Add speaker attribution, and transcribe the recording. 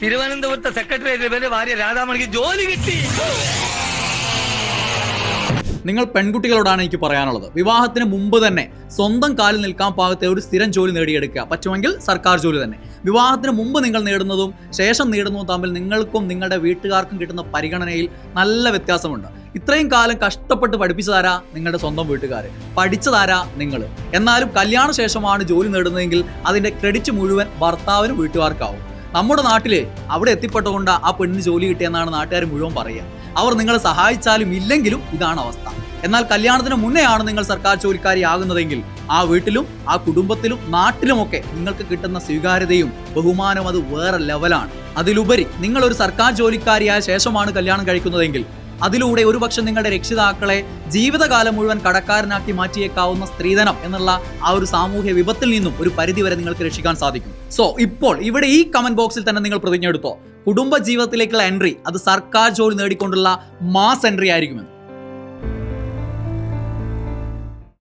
Speaker 1: തിരുവനന്തപുരത്തെ സെക്രട്ടറിയേറ്റ് പേര് ഭാര്യ രാധാമണിക്ക് ജോലി കിട്ടി.
Speaker 2: നിങ്ങൾ പെൺകുട്ടികളോടാണ് എനിക്ക് പറയാനുള്ളത്. വിവാഹത്തിന് മുമ്പ് തന്നെ സ്വന്തം കാലിൽ നിൽക്കാൻ പാകത്തെ ഒരു സ്ഥിരം ജോലി നേടിയെടുക്കുക പറ്റുമെങ്കിൽ സർക്കാർ ജോലി തന്നെ. വിവാഹത്തിന് മുമ്പ് നിങ്ങൾ നേടുന്നതും ശേഷം നേടുന്നതും തമ്മിൽ നിങ്ങൾക്കും നിങ്ങളുടെ വീട്ടുകാർക്കും കിട്ടുന്ന പരിഗണനയിൽ നല്ല വ്യത്യാസമുണ്ട്. ഇത്രയും കാലം കഷ്ടപ്പെട്ട് പഠിപ്പിച്ചതാരാ നിങ്ങളുടെ സ്വന്തം വീട്ടുകാർ പഠിച്ചതാരാ നിങ്ങൾ? എന്നാലും കല്യാണ ശേഷമാണ് ജോലി നേടുന്നതെങ്കിൽ അതിന്റെ ക്രെഡിറ്റ് മുഴുവൻ ഭർത്താവിനും വീട്ടുകാർക്കാവും. നമ്മുടെ നാട്ടിൽ അവിടെ എത്തിപ്പെട്ടുകൊണ്ട് ആ പെണ്ണിന് ജോലി കിട്ടിയെന്നാണ് നാട്ടുകാർ മുഴുവൻ പറയുക. അവർ നിങ്ങളെ സഹായിച്ചാലും ഇല്ലെങ്കിലും ഇതാണ് അവസ്ഥ. എന്നാൽ കല്യാണത്തിന് മുന്നെയാണ് നിങ്ങൾ സർക്കാർ ജോലിക്കാരിയാകുന്നതെങ്കിൽ ആ വീട്ടിലും ആ കുടുംബത്തിലും നാട്ടിലുമൊക്കെ നിങ്ങൾക്ക് കിട്ടുന്ന സ്വീകാര്യതയും ബഹുമാനവും അത് വേറെ ലെവലാണ് അതിലുപരി നിങ്ങൾ ഒരു സർക്കാർ ജോലിക്കാരിയായ ശേഷമാണ് കല്യാണം കഴിക്കുന്നതെങ്കിൽ അതിലൂടെ ഒരുപക്ഷെ നിങ്ങളുടെ രക്ഷിതാക്കളെ ജീവിതകാലം മുഴുവൻ കടക്കാരനാക്കി മാറ്റിയേക്കാവുന്ന സ്ത്രീധനം എന്നുള്ള ആ ഒരു സാമൂഹ്യ വിപത്തിൽ നിന്നും ഒരു പരിധി വരെ നിങ്ങൾക്ക് രക്ഷിക്കാൻ സാധിക്കും. സോ ഇപ്പോൾ ഇവിടെ ഈ കമന്റ് ബോക്സിൽ തന്നെ നിങ്ങൾ പ്രതിജ്ഞ എടുത്തോ കുടുംബ ജീവിതത്തിലേക്കുള്ള എൻട്രി അത് സർക്കാർ ജോലി നേടിക്കൊണ്ടുള്ള മാസ് എൻട്രി ആയിരിക്കുമെന്ന്.